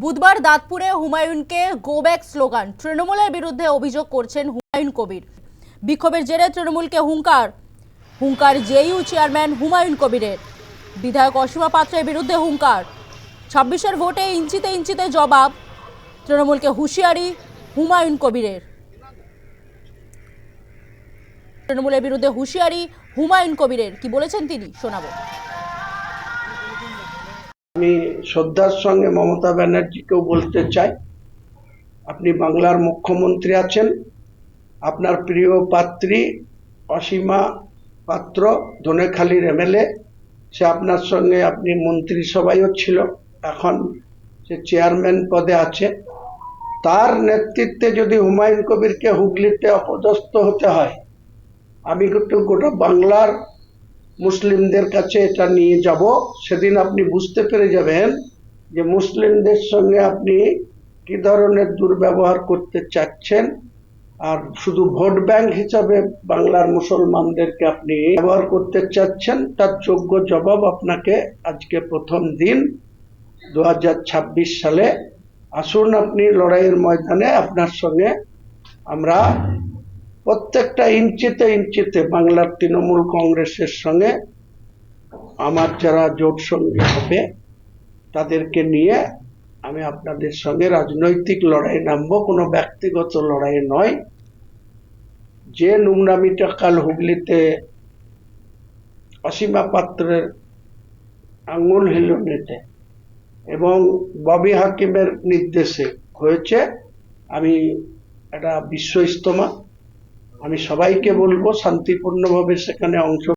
বুধবার দাঁতপুরে হুমায়ুনকে go back slogan তৃণমূলের বিরুদ্ধে অভিযোগ করছেন হুমায়ুন কবির। বিক্ষোভের জেরে তৃণমূলকে হুঙ্কার হুঙ্কার জেইউ চেয়ারম্যান হুমায়ুন কবিরের। বিধায়ক অসীমা পাত্রের বিরুদ্ধে হুঙ্কার, ছাব্বিশের ভোটে ইঞ্চিতে ইঞ্চিতে জবাব, তৃণমূলকে হুঁশিয়ারি হুমায়ুন কবিরের। তৃণমূলের বিরুদ্ধে হুঁশিয়ারি হুমায়ুন কবিরের, কি বলেছেন তিনি, শোনাবো। আমি শ্রদ্ধার সঙ্গে মমতা ব্যানার্জিকেও বলতে চাই, আপনি বাংলার মুখ্যমন্ত্রী আছেন, আপনার প্রিয় পাত্রী অসীমা পাত্র, ধনেখালির এমএলএ, সে আপনার সঙ্গে আপনি মন্ত্রিসভায়ও ছিল, এখন সে চেয়ারম্যান পদে আছে। তার নেতৃত্বে যদি হুমায়ুন কবিরকে হুগলিতে অপদস্থ হতে হয়, আমি কিন্তু গোটা বাংলার মুসলিমদের কাছে এটা নিয়ে যাব। সেদিন আপনি বুঝতে পেরে যাবেন যে মুসলিমদের সঙ্গে আপনি কি ধরনের দুর্ব্যবহার করতে চাচ্ছেন। আর শুধু ভোট ব্যাংক হিসাবে বাংলার মুসলমানদেরকে আপনি ব্যবহার করতে চাচ্ছেন, তার যোগ্য জবাব আপনাকে আজকে প্রথম দিন দু হাজার ছাব্বিশ সালে। আসুন আপনি লড়াইয়ের ময়দানে আপনার সঙ্গে আমরা প্রত্যেকটা ইঞ্চিতে ইঞ্চিতে বাংলার তৃণমূল কংগ্রেসের সঙ্গে আমার যারা জোট সঙ্গী হবে, তাদেরকে নিয়ে আমি আপনাদের সঙ্গে রাজনৈতিক লড়াই নামবো। কোনো ব্যক্তিগত লড়াই নয়। যে নোংরামিটা কাল হুগলিতে অসীমা পাত্রের আঙুল হিলুনিতে এবং ববি হাকিমের নির্দেশে হয়েছে, আমি একটা বিশ্ব ইস্তমা আমি সবাইকে বলব শান্তিপূর্ণভাবে সেখানে অংশ